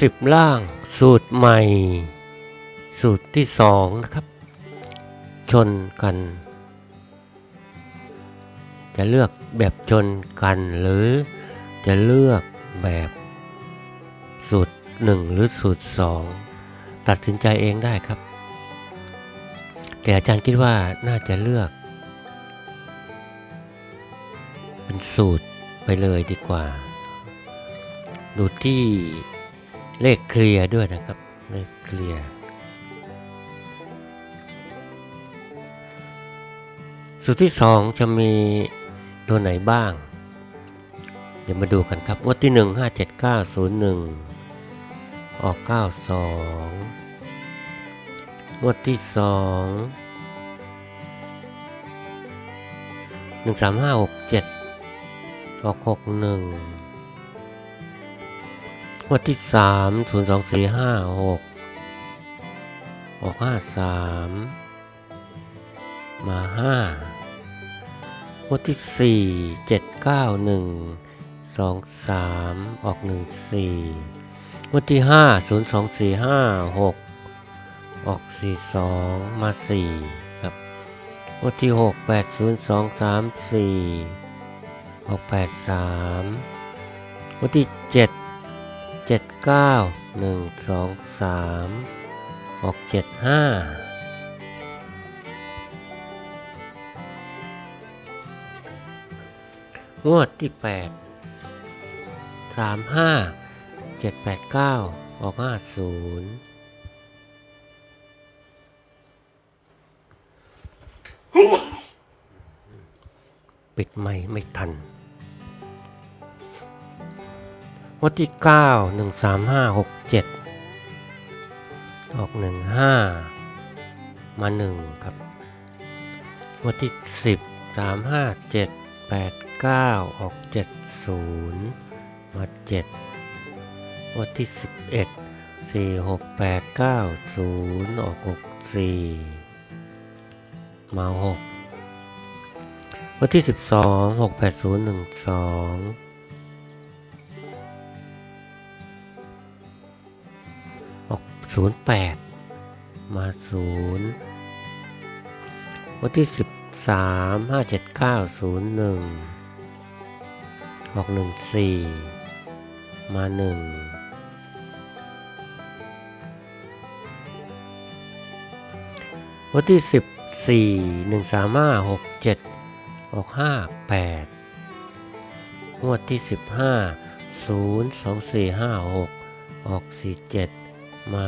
สิบล่างสูตรใหม่ สูตรที่สองนะครับ ชนกัน จะเลือกแบบชนกันหรือจะเลือกแบบสูตรหนึ่งหรือสูตรสองตัดสินใจเองได้ครับ แต่อาจารย์คิดว่าน่าจะเลือก เป็นสูตรไปเลยดีกว่าดูที่ เลขเคลียร์ด้วยนะครับ เลขเคลียร์สูตรที่สองจะมีตัวไหนบ้าง เดี๋ยวมาดูกันครับงวดที่หนึ่งห้าเจ็ดเก้าศูนย์หนึ่งออกเก้าสองวดที่สองหนึ่งสามห้าหกเจ็ดออกหกหนึ่ง วัดที่สามศูนย์สองสี่ห้าหกออกห้าสามมาห้างวดที่สี่เจ็ดเก้าหนึ่งสองสามออกหนึ่งสี่งวดที่ห้าศูนย์สองสี่ห้าหกออกสี่สองมาสี่ครับงวดที่หกแปดศูนย์สองสามสี่ออกแปดสามงวดที่เจ็ด เจ็ดเก้าหนึ่งสองสามออกเจ็ดห้างวดที่แปดสามห้าเจ็ดแปดเก้าออกห้าศูนย์ปิดไม่ไม่ทัน วัดที่ 9 13567 ออก 15 มา 1 ครับ วัดที่ 10 35789 ออก 70 มา 7 วัดที่ 11 46890 ออก 64 มา 6 วัดที่ 12 68012 ศูนย์แปดมาศูนย์วันที่สิบสามห้าเจ็ดเก้าศูนย์หนึ่งออกหนึ่งสี่มาหนึ่งวันที่สิบสี่หนึ่งสามห้าหกเจ็ดออกห้าแปดงวดที่สิบห้าศูนย์สองสี่ห้าหกออกสี่เจ็ด มา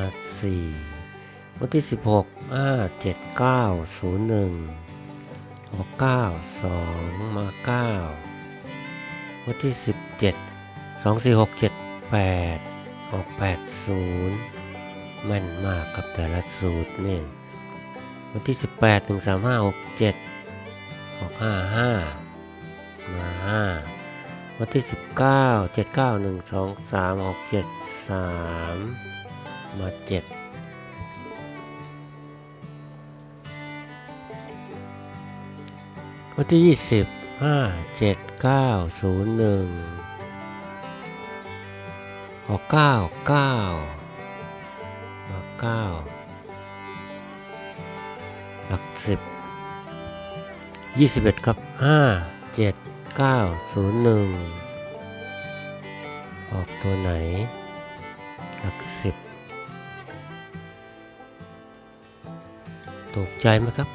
4 วันที่ 16 5 7 9 0 1 ออก 9 2 มา 9 วันที่ 17 2 4 6 7 8 ออก 8 0 แม่นมากกับแต่ละสูตรนี่วันที่ 18 1 3 5 6 7 ออก 5 5 มา 5วันที่ 19 7 9 1 2 3 6 7 3 มาเจ็ดวันที่ยี่สิบห้าเจ็ดเก้าศูนย์หนึ่งออกเก้าเก้ามาเก้าหลักสิบยี่สิบเอ็ดครับห้าเจ็ดเก้าศูนย์หนึ่งออกตัวไหน หลักสิบ ถูกใจไหมครับ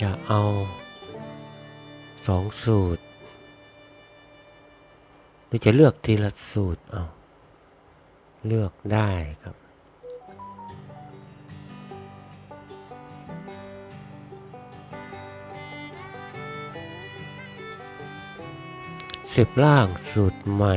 จะเอาสองสูตร หรือจะเลือกทีละสูตรเอาเลือกได้ครับสิบล่างสูตรใหม่